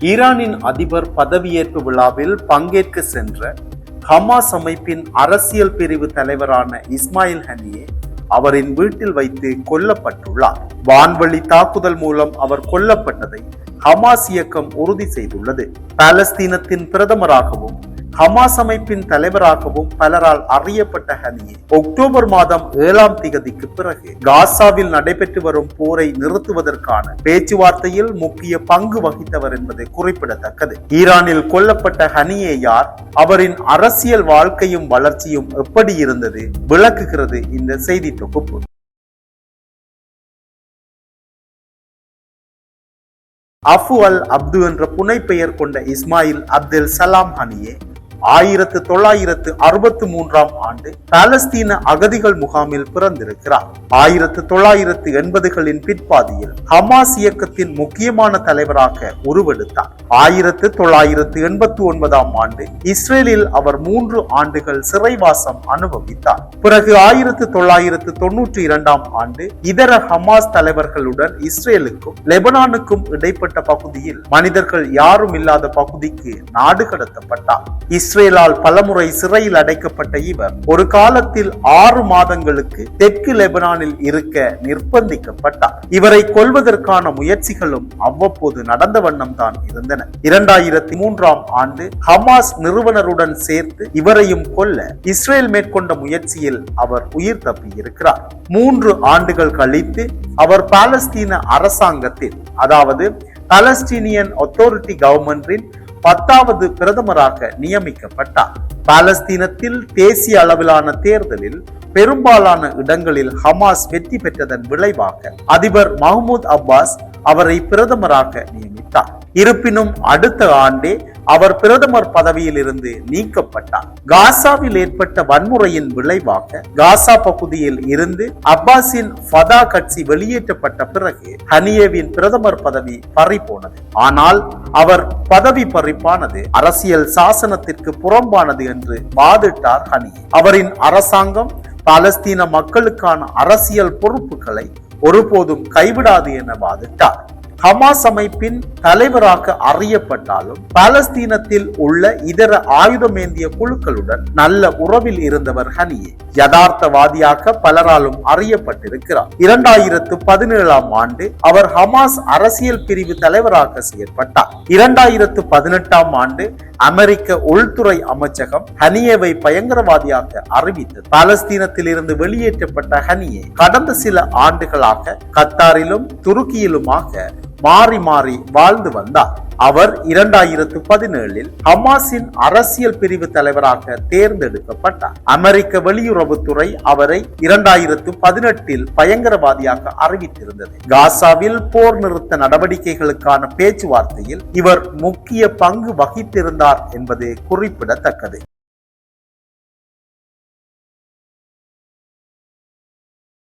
ஈரானின் அதிபர் பதவியேற்பு விழாவில் பங்கேற்க சென்ற ஹமாஸ் அமைப்பின் அரசியல் பிரிவு தலைவரான இஸ்மாயில் ஹனியே அவரின் வீட்டில் வைத்து கொல்லப்பட்டுள்ளார். வான்வழி தாக்குதல் மூலம் அவர் கொல்லப்பட்டதை ஹமாஸ் இயக்கம் உறுதி செய்துள்ளது. பாலஸ்தீனத்தின் பிரதமராகவும் ஹமாஸ் அமைப்பின் தலைவராகவும் பலரால் அறியப்பட்ட ஹனியே. அக்டோபர் மாதம் ஏழாம் திகதிக்கு பிறகு காசாவில் நடைபெற்று வரும் போரை நிறுத்துவதற்கான பேச்சுவார்த்தையில் முக்கிய பங்கு வகித்தவர் என்பது குறிப்பிடத்தக்கது. ஈரானில் கொல்லப்பட்ட ஹனியே யார் அவரின் அரசியல் வாழ்க்கையும் வளர்ச்சியும் எப்படி இருந்தது விளக்குகிறது இந்த செய்தி தொகுப்பு. அஃபு அல் அப்து என்ற புனைப்பெயர் கொண்ட இஸ்மாயில் அப்துல் சலாம் ஹனியே ஆயிரத்து தொள்ளாயிரத்து அறுபத்து மூன்றாம் ஆண்டு பாலஸ்தீன அகதிகள் முகாமில் பிறந்திருக்கிறார். ஆயிரத்து தொள்ளாயிரத்து எண்பதுகளின் பிற்பாதியில் ஹமாஸ் இயக்கத்தின் முக்கியமான தலைவராக உருவெடுத்தார். ஆயிரத்து தொள்ளாயிரத்து எண்பத்தி ஒன்பதாம் ஆண்டு இஸ்ரேலில் அவர் மூன்று ஆண்டுகள் சிறைவாசம் அனுபவித்தார். பிறகு ஆயிரத்து தொள்ளாயிரத்து தொன்னூற்றி இரண்டாம் ஆண்டு இதர ஹமாஸ் தலைவர்களுடன் இஸ்ரேலுக்கும் லெபனானுக்கும் இடைப்பட்ட பகுதியில் மனிதர்கள் யாரும் இல்லாத பகுதிக்கு நாடு கடத்தப்பட்டார். இஸ்ரேலால் பலமுறை சிறையில் அடைக்கப்பட்ட இவர் ஒரு காலத்தில் ஆறு மாதங்களுக்கு தெற்கு லெபனானில் இருக்க நிர்பந்திக்கப்பட்டார். இவரை கொல்வதற்கான முயற்சிகளும் அவ்வப்போது நடந்த வண்ணம் தான் இருந்தன. இரண்டாயிரத்தி மூன்றாம் ஆண்டு ஹமாஸ் நிறுவனருடன் சேர்த்து இவரையும் கொல்ல இஸ்ரேல் மேற்கொண்ட முயற்சியில் அவர் உயிர் தப்பி இருக்கிறார் மூன்று ஆண்டுகள் கழித்து அவர் பாலஸ்தீன அரசாங்கத்தில் அதாவது பாலஸ்தீனியன் அத்தாரிட்டி கவர்மெண்டின் பத்தாவது பிரதமராக நியமிக்கப்பட்டார். பாலஸ்தீனத்தில் தேசிய அளவிலான தேர்தலில் பெரும்பாலான இடங்களில் ஹமாஸ் வெற்றி பெற்றதன் விளைவாக அதிபர் மஹமூத் அப்பாஸ் அவரை பிரதமராக நியமித்தார். இருப்பினும் அடுத்த ஆண்டே அவர் பிரதமர் பதவியில் இருந்து நீக்கப்பட்டார். காசாவில் ஏற்பட்ட வன்முறையின் விளைவாக காசா பகுதியில் இருந்து அப்பாஸின் ஃபதா கட்சி வெளியேற்றப்பட்ட பிறகு ஹனியேவின் பிரதமர் பதவி பறிபோனது. ஆனால் அவர் பதவி பறிப்பானது அரசியல் சாசனத்திற்கு புறம்பானது என்று வாதிட்டார் ஹனி. அவரின் அரசாங்கம் பாலஸ்தீன மக்களுக்கான அரசியல் பொறுப்புகளை ஒருபோதும் கைவிடாது என வாதிட்டார். ஹமாஸ் அமைப்பின் தலைவராக அறியப்பட்டாலும் பாலஸ்தீனத்தில் உள்ள இதர ஆயுதமேந்திய குழுக்களுடன் நல்ல உறவில் இருந்தவர் ஹனியே. யதார்த்தவாதியாக பலராலும் அறியப்பட்டிருக்கிறார். இரண்டாயிரத்து பதினேழாம் ஆண்டு அவர் ஹமாஸ் அரசியல் பிரிவு தலைவராக செயற்பட்டார். இரண்டாயிரத்து பதினெட்டாம் ஆண்டு அமெரிக்க உள்துறை அமைச்சகம் ஹனியேவை பயங்கரவாதியாக அறிவித்தது. பாலஸ்தீனத்தில் இருந்து வெளியேற்றப்பட்ட ஹனியே கடந்த சில ஆண்டுகளாக கத்தாரிலும் துருக்கியிலுமாக மாறி மாறி வாழ்ந்து வந்தார். அவர் இரண்டாயிரத்து பதினேழில் ஹமாஸின் அரசியல் பிரிவு தலைவராக தேர்ந்தெடுக்கப்பட்டார். அமெரிக்க வெளியுறவுத்துறை அவரை இரண்டாயிரத்து பதினெட்டில் பயங்கரவாதியாக அறிவித்திருந்தது. காசாவில் போர் நிறுத்த நடவடிக்கைகளுக்கான பேச்சுவார்த்தையில் இவர் முக்கிய பங்கு வகித்திருந்தார் என்பது குறிப்பிடத்தக்கது.